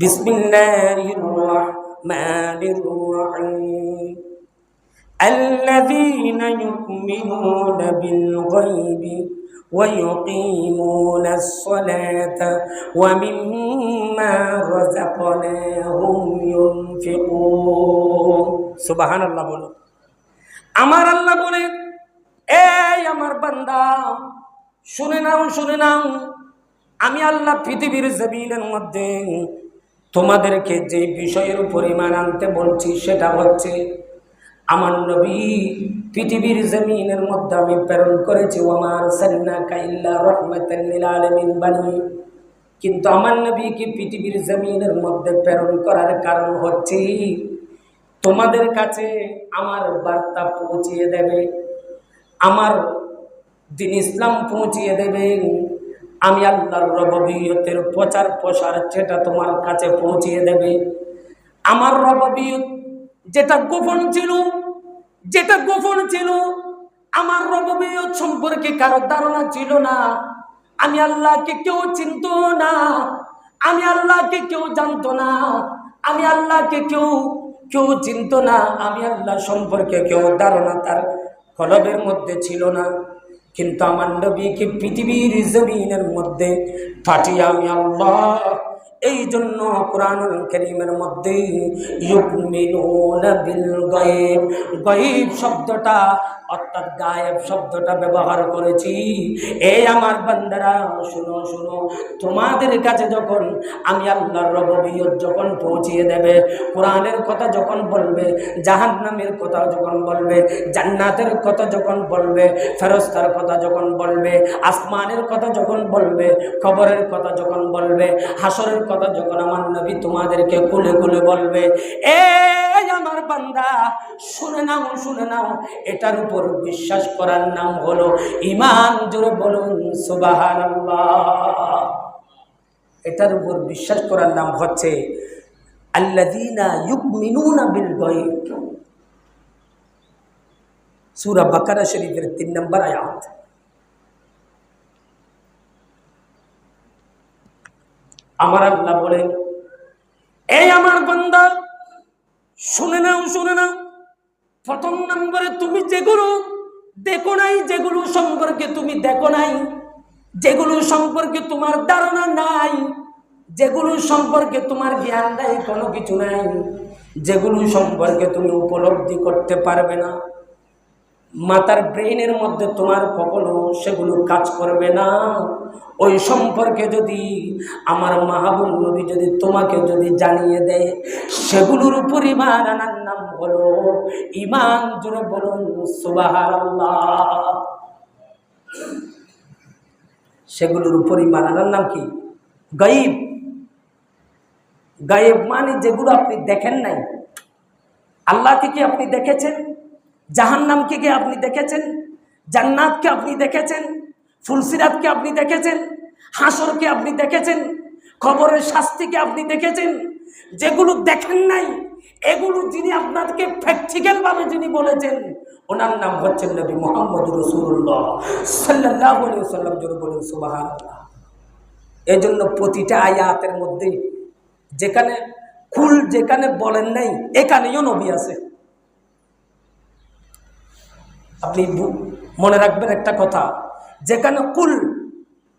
بسم الله الرحمن الرحيم الذين يؤمنون بالغيب ويقيمون الصلاة ومما رزقناهم ينفقون سبحان الله বলো আমার আল্লাহ বলে এই আমার বান্দা শুনে নাও শুনে নাও আমি আল্লাহ পৃথিবীর জমিনের মধ্যে তোমাদেরকে যে বিষয়ের পরিমাণ আনতে বলছি সেটা হচ্ছে, আমার নবী পৃথিবীর জমিনের মধ্যে আমি প্রেরণ করেছি আমার সান্না কাইল্লা রহমতাল্লিল আলমিন বানিয়ে কিন্তু আমার নবীকে পৃথিবীর জমিনের মধ্যে প্রেরণ করার কারণ হচ্ছে, তোমাদের কাছে আমার বার্তা পৌঁছিয়ে দেবে, আমার দিন ইসলাম পৌঁছিয়ে দেবে আমি আল্লাহর রববিয়তের প্রচার প্রসার যেটা তোমার কাছে পৌঁছিয়ে দেবে। আমার রববিয়ত যেটা গোপন ছিল, যেটা গোপন ছিল, আমার রববিয়ত সম্পর্কে কারও ধারণা ছিল না। আমি আল্লাহকে কেউ চিনত না। আমি আল্লাহকে কেউ জানতো না। আমি আল্লাহকে কেউ কেউ চিনত না। আমি আল্লাহ সম্পর্কে কেউ ধারণা তার কলবের মধ্যে ছিল না। কিন্তু আমার নবীকে পৃথিবীর জমিনের মধ্যে পাঠিয়ে আমি আল্লাহ এই জন্য কোরআনুল করিমের মধ্যে গায়েব। শব্দটা অর্থাৎ গায়েব শব্দটা ব্যবহার করেছি। এই আমার বান্দারা, শুনো শুনো, তোমাদের কাছে যখন আমি আল্লাহর রববিয়ত যখন পৌঁছিয়ে দেবে, কোরআনের কথা যখন বলবে, জাহান্নামের কথা যখন বলবে, জান্নাতের কথা যখন বলবে, ফেরস্তার কথা যখন বলবে, আসমানের কথা যখন বলবে খবরের কথা যখন বলবে হাসরের কথা যখন আমার নবী তোমাদেরকে কুলে কুলে বলবে, এই আমার বান্দা, শুনে নাও শুনে নাও, এটার উপর বিশ্বাস করার নাম হলো ইমান জোরে বলুন সুবাহান এটার উপর বিশ্বাস করার নাম হচ্ছে আল্লাদিনা বিল শরীফের তিন নম্বর আয়াত। আমার আল্লাহ বলেন, এই আমার বান্দা, শুনে নাও শুনে নাও। প্রথম নম্বরে তুমি যেগুলো দেখো নাই, যেগুলো সম্পর্কে তুমি দেখো নাই, যেগুলো সম্পর্কে তোমার ধারণা নাই, যেগুলো সম্পর্কে তোমার জ্ঞান নাই, কোনো কিছু নাই, যেগুলো সম্পর্কে তুমি উপলব্ধি করতে পারবে না মাতার ব্রেইনের মধ্যে তোমার কখনো সেগুলো কাজ করবে না। ওই সম্পর্কে যদি আমার মাহবুব নবী যদি তোমাকে যদি জানিয়ে দেয়, সেগুলোর উপর ইমান আনার নাম হলো ইমান জুড়ে বলুন সুবাহার সেগুলোর উপর ইমান আনার নাম কি? গাইব গায়েব মানে যেগুলো আপনি দেখেন নাই। আল্লাহকে কি আপনি দেখেছেন? জাহান্নামকে কি আপনি দেখেছেন? জান্নাতকে আপনি দেখেছেন? ফুলসিরাতকে আপনি দেখেছেন? হাসরকে আপনি দেখেছেন? খবরের শাস্তিকে আপনি দেখেছেন? যেগুলো দেখেন নাই, এগুলো যিনি আপনাদেরকে প্র্যাকটিক্যালভাবে যিনি বলেছেন, ওনার নাম হচ্ছেন নবী মোহাম্মদ রসুল্লাহ সাল্লাহ সাল্লাম জোরে বলেন সুবাহান এই জন্য প্রতিটা আয়াতের মধ্যে যেখানে কুল যেখানে বলেন নাই এখানেও নবী আছে। আপনি মনে রাখবেন একটা কথা। যেখানে কুল,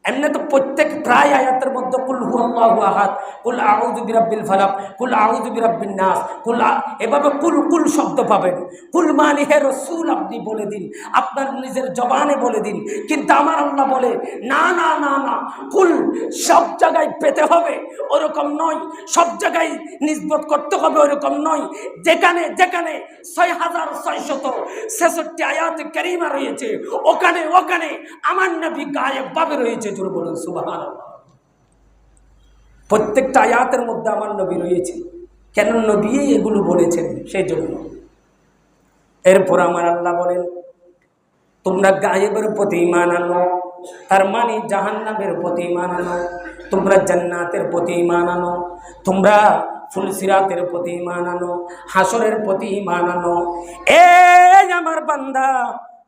এমনি তো প্রত্যেক প্রায় আয়াতের মধ্যে কুল হু আল্লাহু কুল আউযু বিরাব্বিল ফালাক, কুল আউযু বিরাব্বিন নাস, কুল এভাবে কুল কুল শব্দ পাবেন। কুল মানে হে রসুল আপনি বলে দিন, আপনার নিজের জবানে বলে দিন। কিন্তু আমার আল্লাহ বলে, না না না না, কুল সব জায়গায় পেতে হবে। ওরকম নয়। সব জায়গায় নিজবত করতে হবে ওরকম নয়। যেখানে যেখানে ছয় হাজার ছয়শত ছেষট্টি আয়াত কেরিমা রয়েছে, ওখানে ওখানে আমার নবী গায়ে ভাবে রয়েছে, জোর বলুন সুবাহান প্রত্যেকটা আয়াতের মধ্যে আমার নবী রয়েছে। কেন নবী এগুলো বলেছেন? সেই জন্য এরপর আমার আল্লাহ বলেন, তোমরা গায়েবের প্রতি ইমান আনো, তার মানে জাহান্নামের প্রতি ইমান আনো। তোমরা জান্নাতের প্রতি ইমান আনো, তোমরা ফুলসিরাতের প্রতি ইমান আনো, হাসরের প্রতি ইমান আনো। এই আমার বান্দা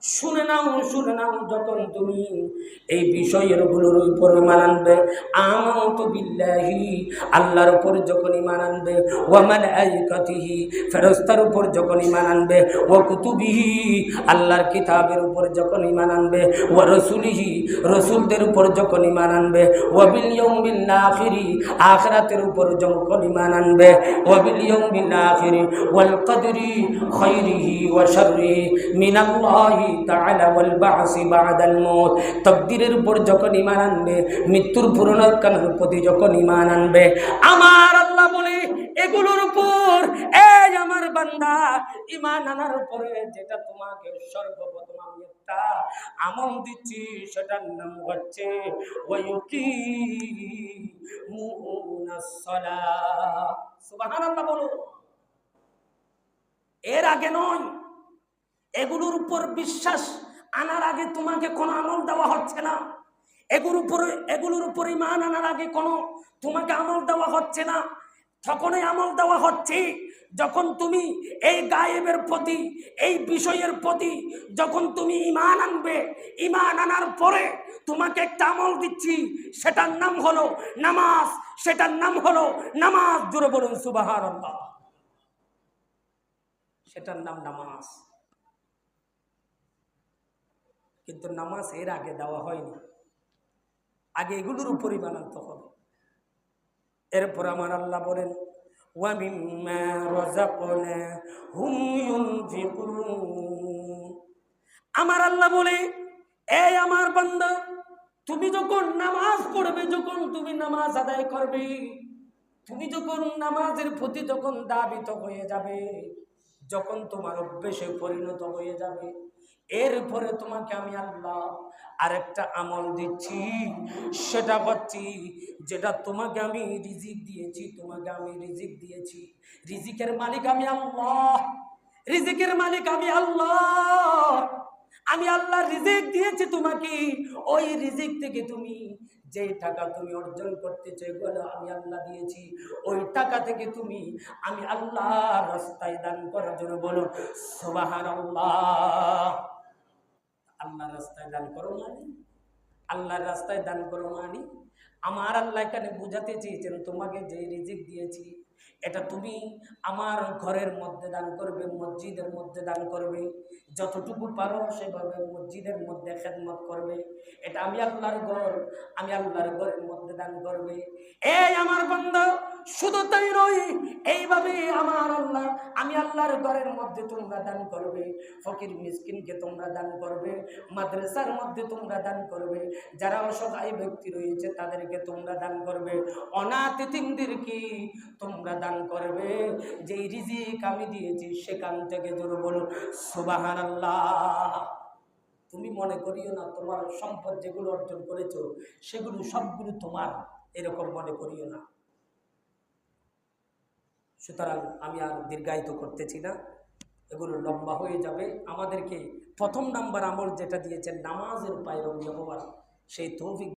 শুনে নাও শুনে নাও যখন তুমি। এই বিষয়েরগুলোর উপর ইমান আনবে। আমত আল্লাহর উপর যখন ইমান আনবে। ওয়া মালাইকাতিহি, ফেরেশতার উপর যখন ইমান আনবে। ওয়া কুতুবিহি, আল্লাহর কিতাবের উপর যখন ইমান আনবে। ওয়া রাসূলিহি, রাসূলদের উপর যখন ইমান আনবে। ওয়া বিল ইয়াউমিল আখিরি, আখিরাতের উপর যখন ইমান আনবে। ওয়া বিল ইয়াউমিল আখিরি, ওয়াল কদরি খাইরিহি ওয়া শাররিহি মিনাল্লাহি তাআলা উপর যখন আনবে, মৃত্যুর প্রতি যখন আনবে, আমার আল্লাহ বলে, এগুলোর উপর, এই আমার বান্দা আনার পরে যেটা তোমাকে সর্বপ্রথম আমি আমল দিচ্ছি, সেটার নাম হচ্ছে বলো। এর আগে নয়। এগুলোর উপর বিশ্বাস আনার আগে তোমাকে কোনো আমল দেওয়া হচ্ছে না। এগুলোর উপরে, এগুলোর উপর ইমান আনার আগে কোনো তোমাকে আমল দেওয়া হচ্ছে না। তখনই আমল দেওয়া হচ্ছে যখন তুমি এই গায়েবের প্রতি, এই বিষয়ের প্রতি যখন তুমি ইমান আনবে। ইমান আনার পরে তোমাকে একটা আমল দিচ্ছি, সেটার নাম হলো নামাজ। সেটার নাম হলো নামাজ। জুড়ে বলুন সুবাহার সেটার নাম নামাজ। কিন্তু নামাজ এর আগে দেওয়া হয়নি। আগে এগুলোর উপরই বানাতে হবে। এরপর আমার আল্লাহ বলেন আমার আল্লাহ বলে, এই আমার বান্দা, তুমি যখন নামাজ পড়বে, যখন তুমি নামাজ আদায় করবে, তুমি যখন নামাজের প্রতি যখন দাবিত হয়ে যাবে যখন তোমার অভ্যেসে পরিণত হয়ে যাবে, এরপরে তোমাকে আমি আল্লাহ আরেকটা আমল দিচ্ছি। সেটা করছি যেটা তোমাকে আমি রিজিক দিয়েছি, তোমাকে আমি রিজিক দিয়েছি। রিজিকের মালিক আমি আল্লাহ। রিজিকের মালিক আমি আল্লাহ। আমি আল্লাহ রিজিক দিয়েছি তোমাকে। ওই রিজিক থেকে তুমি যে টাকা তুমি অর্জন করতে বলে আমি আল্লাহ দিয়েছি। ওই টাকা থেকে তুমি আমি আল্লাহ রাস্তায় দান করার জন্য বলো সোবাহান আল্লাহ আল্লাহ রাস্তায় দান করো মানে? আল্লাহর রাস্তায় দান করো মানে? আমার আল্লাহ এখানে বুঝাতে চেয়েছেন, তোমাকে যে রিজিক দিয়েছি এটা তুমি আমার ঘরের মধ্যে দান করবে, মসজিদের মধ্যে দান করবে। যতটুকু পারো সেভাবে মসজিদের মধ্যে খেদমত করবে। এটা আমি আল্লাহর ঘর, আমি আল্লাহর ঘরের মধ্যে দান করবে। এই আমার বন্ধু, শুধু তাই নয়, এইভাবে আমার আল্লাহ, আমি আল্লাহর ঘরের মধ্যে তোমরা দান করবে। ফকির মিসকিনকে তোমরা দান করবে, মাদ্রাসার মধ্যে তোমরা দান করবে, যারা অসহায় ব্যক্তি রয়েছে তাদেরকে তোমরা দান করবে। অনাথ তিনদেরকে তোমরা দান করবে। যেই রিজিক আমি দিয়েছি সেখান থেকে জোর বলো সুবাহান তুমি মনে করিও না, তোমার সম্পদ যেগুলো অর্জন করেছ, সেগুলো সবগুলো তোমার, এরকম মনে করিও না। সুতরাং আমি আর দীর্ঘায়িত করতেছি না, এগুলো লম্বা হয়ে যাবে। আমাদেরকে প্রথম নাম্বার আমল যেটা দিয়েছেন, নামাজের পায়রঙ্গি হওয়ার, সেই তৌফিক